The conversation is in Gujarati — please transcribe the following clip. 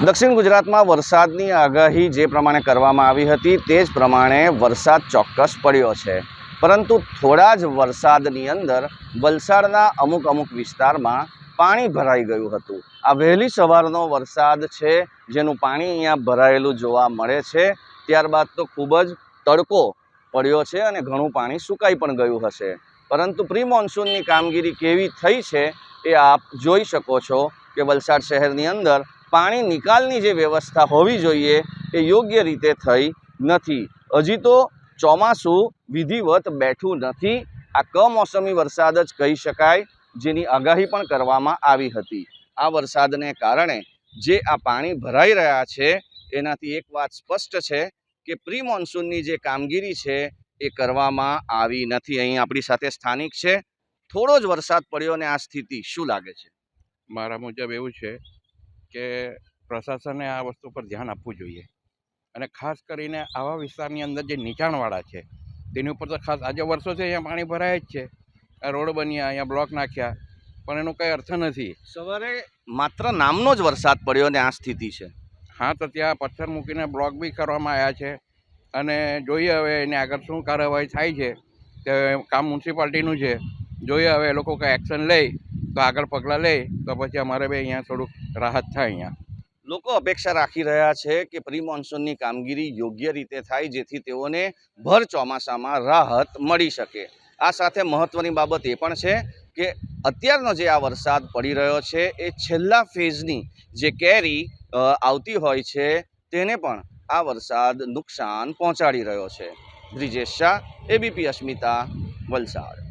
દક્ષિણ ગુજરાતમાં વરસાદની આગાહી જે પ્રમાણે કરવામાં આવી હતી તે જ પ્રમાણે વરસાદ ચોક્કસ પડ્યો છે. પરંતુ થોડા જ વરસાદની અંદર વલસાડના અમુક અમુક વિસ્તારમાં પાણી ભરાઈ ગયું હતું. આ વહેલી સવારનો વરસાદ છે જેનું પાણી અહીંયા ભરાયેલું જોવા મળે છે. ત્યારબાદ તો ખૂબ જ તડકો પડ્યો છે અને ઘણું પાણી સુકાઈ પણ ગયું હશે. પરંતુ પ્રી મોન્સૂનની કામગીરી કેવી થઈ છે એ આપ જોઈ શકો છો કે વલસાડ શહેરની અંદર પાણી નિકાલની જે વ્યવસ્થા હોવી જોઈએ એ યોગ્ય રીતે થઈ નથી. હજી તો ચોમાસું વિધિવત બેઠું નથી. આ કમોસમી વરસાદ જ કહી શકાય, જેની આગાહી પણ કરવામાં આવી હતી. આ વરસાદને કારણે જે આ પાણી ભરાઈ રહ્યા છે, એનાથી એક વાત સ્પષ્ટ છે કે પ્રી મોન્સૂનની જે કામગીરી છે, એ કરવામાં આવી નથી. અહીં આપણી સાથે સ્થાનિક છે. થોડો જ વરસાદ પડ્યો અને આ સ્થિતિ, શું લાગે છે? મારા મુજબ એવું છે કે પ્રશાસને આ વસ્તુ પર ધ્યાન આપવું જોઈએ. અને ખાસ કરીને આવા વિસ્તારની અંદર જે નીચાણવાળા છે તેની ઉપર તો ખાસ આજે વર્ષોથી અહીંયા પાણી ભરાય જ છે. આ રોડ બન્યા અહીંયા બ્લોક નાખ્યા પણ એનો કંઈ અર્થ નથી. સવારે માત્ર નામનો જ વરસાદ પડ્યો અને આ સ્થિતિ છે. હા તો ત્યાં પથ્થર મૂકીને બ્લોક બી કરવામાં આવ્યા છે. અને જોઈએ હવે એને આગળ શું કાર્યવાહી થાય છે. તે કામ મ્યુનિસિપાલિટીનું છે. જોઈએ હવે એ લોકો કંઈ એક્શન લે. તો આગળ પગલાં લે, તો પછી અમારે બી અહીંયા થોડુંક રાહત થાય અહીંયા. લોકો અપેક્ષા રાખી રહ્યા છે કે પ્રી મોન્સૂનની કામગીરી યોગ્ય રીતે થાય, જેથી તેઓને ભર ચોમાસામાં રાહત મળી શકે. આ સાથે મહત્ત્વની બાબત એ પણ છે કે અત્યારનો જે આ વરસાદ પડી રહ્યો છે, એ છેલ્લા ફેઝની જે કેરી આવતી હોય છે, તેને પણ આ વરસાદ નુકસાન પહોંચાડી રહ્યો છે. બ્રિજેશ શાહ, એબીપી અસ્મિતા, વલસાડ.